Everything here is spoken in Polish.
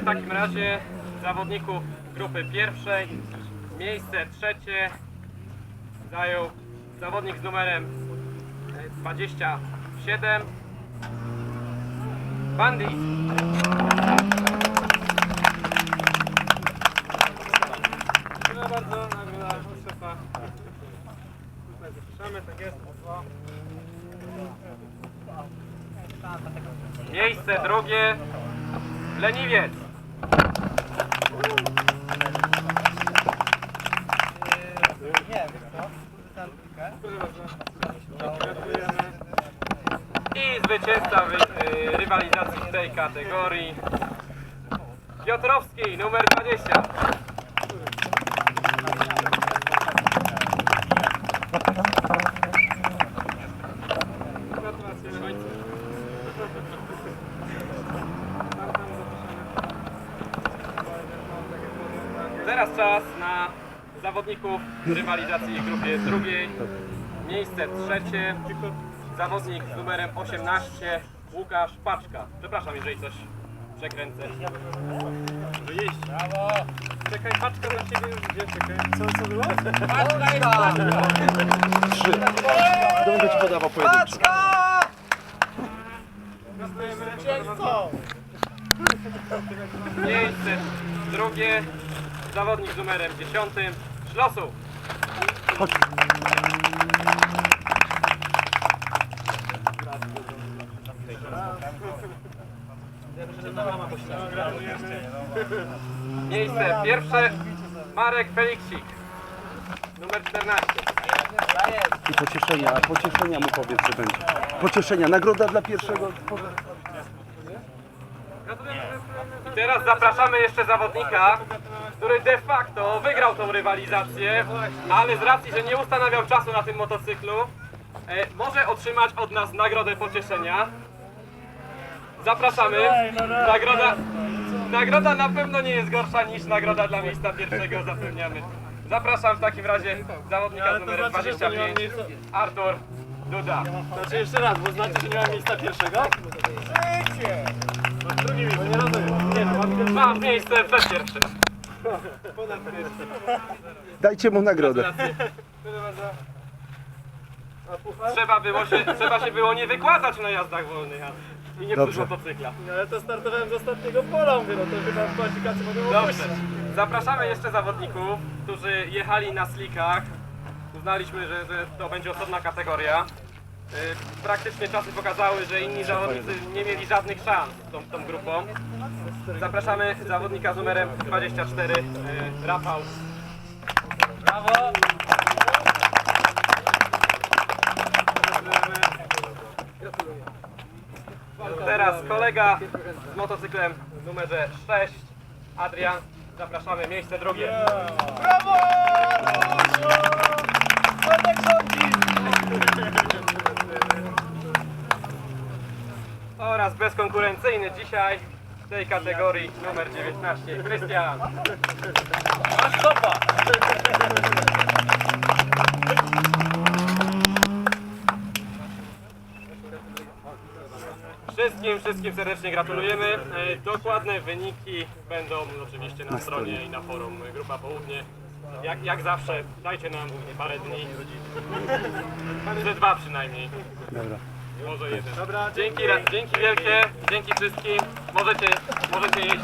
W takim razie zawodników grupy pierwszej. Miejsce trzecie zajął zawodnik z numerem e, 27. Bandit. Dziękuję bardzo, tak. Miejsce drugie. Leniwiec. I zwycięzca wy- y, rywalizacji w tej kategorii Piotrowski, numer 20. Gratulacje, Lewańcy. Teraz czas na zawodników rywalizacji w grupie drugiej. Miejsce trzecie. Zawodnik z numerem 18 Łukasz Paczka. Przepraszam, jeżeli coś przekręcę. Wyjeść. Brawo! Czekaj, paczka na ciebie już gdzie? Czekaj. Co, co było? Trzy. Kto będzie ci podawał pojedynczy? Miejsce drugie. Zawodnik z numerem 10 Szlosu. Chodź. Miejsce pierwsze Marek Feliksik. Numer 14. I pocieszenia, a pocieszenia mu powiedz, że będzie. Pocieszenia, nagroda dla pierwszego. I teraz zapraszamy jeszcze zawodnika, który de facto wygrał tą rywalizację, ale z racji, że nie ustanawiał czasu na tym motocyklu, e, może otrzymać od nas nagrodę pocieszenia. Zapraszamy. Nagroda, nagroda na pewno nie jest gorsza niż nagroda dla miejsca pierwszego, zapewniamy. Zapraszam w takim razie zawodnika z numerem 25, Artur Duda. Znaczy jeszcze raz, bo znaczy, że nie mam miejsca pierwszego? Życie! Bo drugie miejsce, nie rozumiem. Nie, no, mam miejsce przed pierwszym. Dajcie mu nagrodę. Trzeba było się, trzeba się było nie wykładać na jazdach wolnych a- i nie Dobrze. motocykla. No, ale to startowałem z ostatniego pola, mówię, no to chyba w kwalifikacji mogę Dobrze. opuścić. Zapraszamy jeszcze zawodników, którzy jechali na slickach. Uznaliśmy, że, że to będzie osobna kategoria. Yy, Praktycznie czasy pokazały, że inni zawodnicy nie mieli żadnych szans z tą, tą grupą. Zapraszamy zawodnika z numerem 24, yy, Rafał. Brawo! Teraz kolega z motocyklem numerze 6, Adrian. Zapraszamy, miejsce drugie. Brawo! Oraz bezkonkurencyjny dzisiaj w tej kategorii numer 19, Krystian. Masz stopa! Wszystkim, wszystkim serdecznie gratulujemy. E, Dokładne wyniki będą oczywiście na stronie i na forum Grupa Południe. Jak, jak zawsze, dajcie nam parę dni. Ze dwa przynajmniej. Dobra. Może jeden. Dzięki, ra- dzięki wielkie, dzięki wszystkim. Możecie, możecie jeździć.